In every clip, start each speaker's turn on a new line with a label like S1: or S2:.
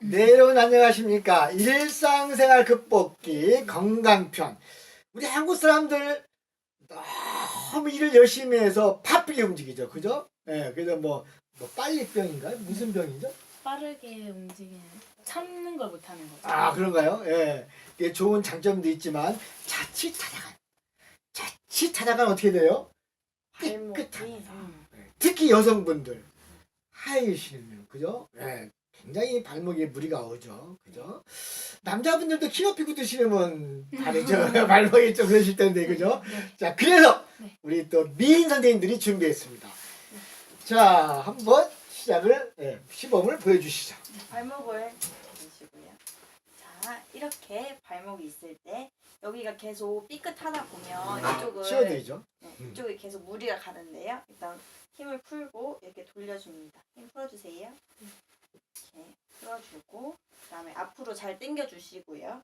S1: 네, 여러분 안녕하십니까. 일상생활 극복기 건강편. 우리 한국 사람들 너무 일을 열심히 해서 바쁘게 움직이죠. 그죠? 예, 그래서 뭐, 뭐 빨리병인가요? 무슨 병이죠?
S2: 빠르게 움직이는 참는 걸 못하는 거죠.
S1: 아, 그런가요? 예. 이게 좋은 장점도 있지만 자칫 하다가 자칫 하다가 어떻게 돼요?
S3: 발목이
S1: 삐끗합니다.
S3: 음.
S1: 예, 특히 여성분들 하이 신으면 그죠? 예. 굉장히 발목에 무리가 오죠. 그죠? 남자분들도 키높이구두 신으면 다르죠. 발목이 좀 그러실 텐데, 그죠?
S2: 네.
S1: 자, 그래서
S2: 네.
S1: 우리 또 미인 선생님들이 준비했습니다. 자, 한번 시작을, 예, 시범을 보여주시죠.
S3: 발목을 보시고요. 자 이렇게 발목이 있을 때 여기가 계속 삐끗하다 보면 이쪽을
S1: 치워드리죠.
S3: 네,
S1: 음.
S3: 이쪽에 계속 무리가 가는데요. 일단 힘을 풀고 이렇게 돌려줍니다. 힘 풀어주세요. 풀어주고 그 다음에 앞으로 잘 당겨주시고요.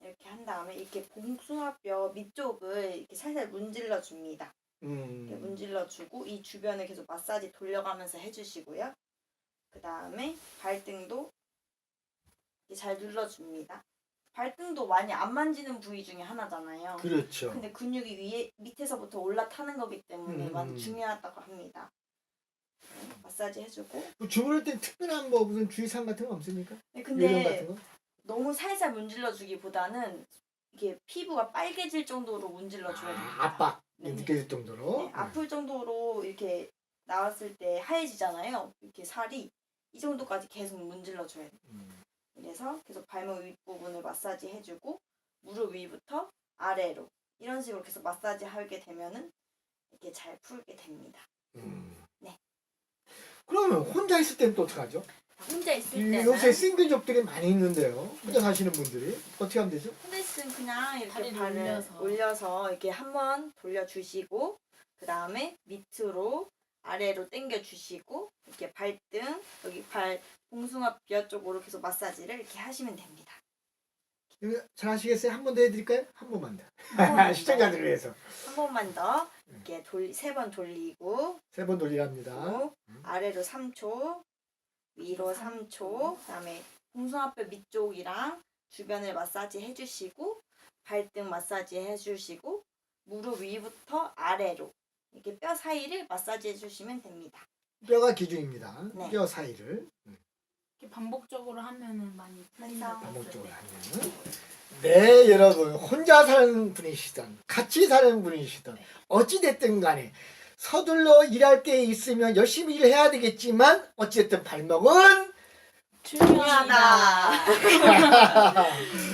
S3: 이렇게 한 다음에 이렇게 봉숭아뼈 밑쪽을 이렇게 살살 문질러 줍니다. 이렇게
S1: 음,
S3: 문질러 주고 이 주변을 계속 마사지 돌려가면서 해주시고요. 그 다음에 발등도 잘 눌러줍니다. 발등도 많이 안 만지는 부위 중에 하나잖아요.
S1: 그렇죠.
S3: 근데 근육이 위에 밑에서부터 올라타는 거기 때문에
S1: 음.
S3: 많이 중요하다고 합니다. 네, 마사지 해주고.
S1: 뭐 주무를 때 특별한 뭐 무슨 주의사항 같은 거 없습니까?
S3: 네,
S1: 요령
S3: 근데
S1: 같은 거?
S3: 너무 살살 문질러주기보다는 이게 피부가 빨개질 정도로 문질러줘야 됩니다.
S1: 아, 압박
S3: 네.
S1: 느껴질 정도로.
S3: 네, 아플 정도로 이렇게 나왔을 때 하얘지잖아요. 이렇게 살이 이 정도까지 계속 문질러 줘야 돼요.
S1: 음.
S3: 그래서 계속 발목 윗부분을 마사지 해주고 무릎 위부터 아래로 이런 식으로 계속 마사지 하게 되면은 이렇게 잘 풀게 됩니다.
S1: 음.
S3: 네.
S1: 그러면 혼자 있을 때는 또 어떡하죠?
S3: 혼자 있을
S1: 이-
S3: 때는
S1: 요새 싱글족들이 많이 있는데요. 혼자 사시는 분들이 어떻게 하면 되죠?
S3: 혼자 있으면 그냥 이렇게
S2: 다리를
S3: 발을
S2: 올려서.
S3: 올려서 이렇게 한 번 돌려주시고 그 다음에 밑으로 아래로 당겨주시고 이렇게 발등 여기 발 봉숭아뼈 쪽으로 계속 마사지를 이렇게 하시면 됩니다.
S1: 잘 하시겠어요? 한 번 더 해드릴까요? 한 번만 더. 시청자들을 위해서
S3: 한 번만 더 이렇게 돌 세 번 돌리고
S1: 세 번 돌리랍니다.
S3: 그리고 아래로 3초 위로 3초 그다음에 봉숭아뼈 밑쪽이랑 주변을 마사지 해주시고 발등 마사지 해주시고 무릎 위부터 아래로 이렇게 뼈 사이를 마사지 해주시면 됩니다.
S1: 뼈가 기준입니다.
S3: 네.
S1: 뼈 사이를 음,
S2: 이렇게 반복적으로 하면은 많이 풀린다고
S1: 반복적으로
S2: 했을 때.
S1: 하면. 네, 여러분 혼자 사는 분이시든 같이 사는 분이시든 어찌 됐든 간에 서둘러 일할 때 있으면 열심히 일을 해야 되겠지만 어찌 됐든 발목은
S2: 중요하다.
S3: 중요하다.